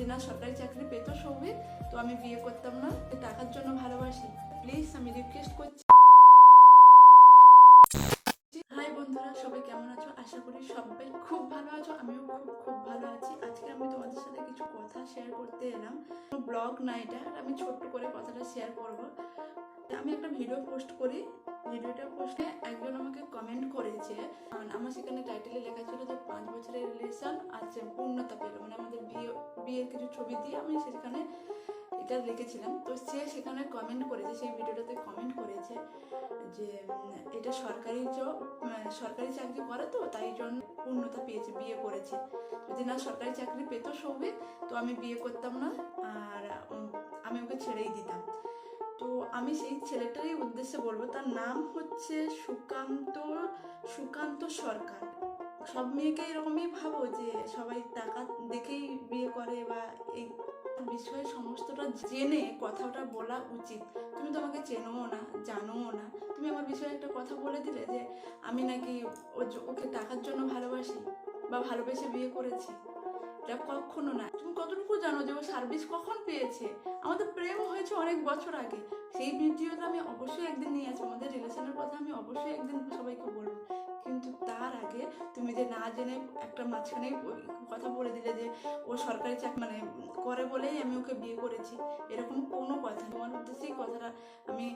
যদি না সরকারি চাকরি পেত সৌভিক তো আমি বিয়ে করতাম না। টাকার জন্য ভালোবাসি। প্লিজ আমি রিকোয়েস্ট করছি। বন্ধুরা, সবাই কেমন আছো? আশা করি সবাই খুব ভালো আছো, আমিও খুব ভালো আছি। আজকে আমি তোমাদের সাথে কিছু কথা শেয়ার করতে এলাম। ব্লগ না এটা, আমি ছোট্ট করে কথাটা শেয়ার করব। আমি একটা ভিডিও পোস্ট করি। ভিডিওটা পোস্টে একজন আমাকে কমেন্ট করেছে। আর আমার সেখানে টাইটেলে লেখা ছিল যে, পাঁচ বছরের রিলেশন আছে পূর্ণতা ছবি দিয়ে আমি সেখানে এটা লিখেছিলাম। তো সে সেখানে কমেন্ট করেছে, সেই ভিডিওটাতে কমেন্ট করেছে যে এটা সরকারি জব সরকারি চাকরি করে তো, তাই জন্য পূর্ণতা পেয়েছে, বিয়ে করেছে। যদি না সরকারি চাকরি পেত সৌভিক, তো আমি বিয়ে করতাম না, আর আমি ওকে ছেড়েই দিতাম। তো আমি সেই ছেলেটারই উদ্দেশ্যে বলব, তার নাম হচ্ছে সুকান্ত সুকান্ত সরকার। সব মেয়েকে এরকমই ভাবো যে সবাই টাকা দেখেই বিয়ে করে বা এই বিষয়ে সমস্তটা জেনে কথাটা বলা উচিত। তুমি তো আমাকে চেনোও না, জানোও না। তুমি আমার বিষয়ে একটা কথা বলে দিলে যে আমি নাকি ওকে টাকার জন্য ভালোবাসি বা ভালোবেসে বিয়ে করেছি। এটা কখনো না। তুমি কতটুকু জানো যে ও সার্ভিস কখন পেয়েছে? আমাদের প্রেম হয়েছে অনেক বছর আগে। সেই ভিডিওটা আমি অবশ্যই একদিন নিয়ে আসব। আমাদের রিলেশনের কথা আমি অবশ্যই একদিন সবাইকে বলব। কিন্তু তার আগে তুমি যে না জেনে একটা মাঝখানে কথা বলে দিলে যে ও সরকারি চাকরি মানে করে বলেই আমি ওকে বিয়ে করেছি, এরকম কোনো কথা তোমার উদ্দেশ্যেই কথাটা আমি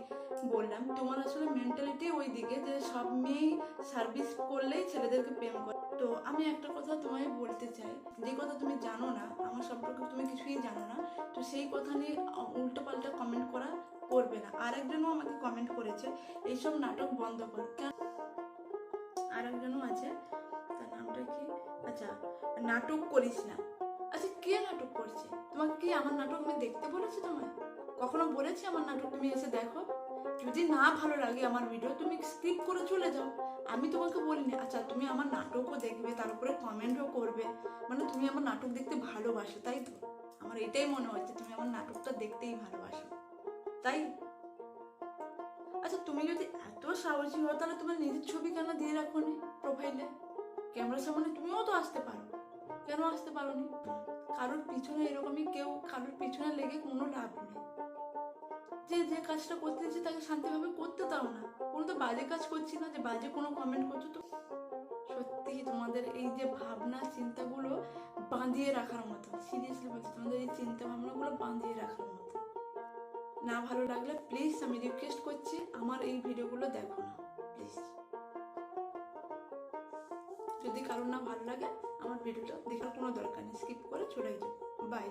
বললাম। তোমার আসলে মেন্টালিটি ওই দিকে যে সব মেয়েই সার্ভিস করলেই ছেলেদেরকে প্রেম করে। তো আমি একটা কথা তোমায় বলতে চাই। যে কথা তুমি জানো না, আমার সম্পর্কে তুমি কিছুই জানো না, তো সেই কথা নিয়ে উল্টো পাল্টা কমেন্ট করা করবে না। আরেকজনও আমাকে কমেন্ট করেছে, এইসব নাটক বন্ধ কর। আর একজনও আছে, তার নামটা কি? আচ্ছা নাটক করিস না। আচ্ছা কে নাটক করছে? তোমাকে কি আমার নাটক আমি দেখতে বলেছি তোমায়? কখনো বলেছি আমার নাটক তুমি এসে দেখো? যদি না ভালো লাগে আমার ভিডিও তুমি স্কিপ করে চলে যাও। আমি তোমাকে বলিনি। আচ্ছা তুমি আমার নাটকও দেখবে, তার উপরে কমেন্টও করবে। মানে তুমি আমার নাটক দেখতে ভালোবাসো, তাই তো? আমার এটাই মনে হচ্ছে, তুমি আমার নাটকটা দেখতেই ভালোবাসো। তাই? আচ্ছা তুমি যদি এত সাহসী হও, তাহলে তোমার নিজের ছবি কেন দিয়ে রাখো নি প্রোফাইলে ক্যামেরার সামনে তুমিও তো আসতে পারো। কেন আসতে পারো নি? কারোর পিছনে এরকমই কেউ, কারোর পিছনে লেগে কোনো লাভ নেই। যে যে কাজটা করতে দিচ্ছে তাকে শান্তিভাবে করতে দাও না। কোনো তো বাজে কাজ করছি না, যে বাজে কোনো কমেন্ট করছ তো। সত্যি তোমাদের এই যে ভাবনা, চিন্তাগুলো বাঁধিয়ে রাখার মতো। সিরিয়াসলি বলছি, তোমাদের এই চিন্তা ভাবনাগুলো বাঁধিয়ে রাখার মতো। না ভালো লাগলে প্লিজ আমি রিকোয়েস্ট করছি এই ভিডিওগুলো দেখো না প্লিজ যদি কারোর না ভালো লাগে, আমার ভিডিওটা দেখার কোনো দরকার নেই স্কিপ করে চলে যাও। বাই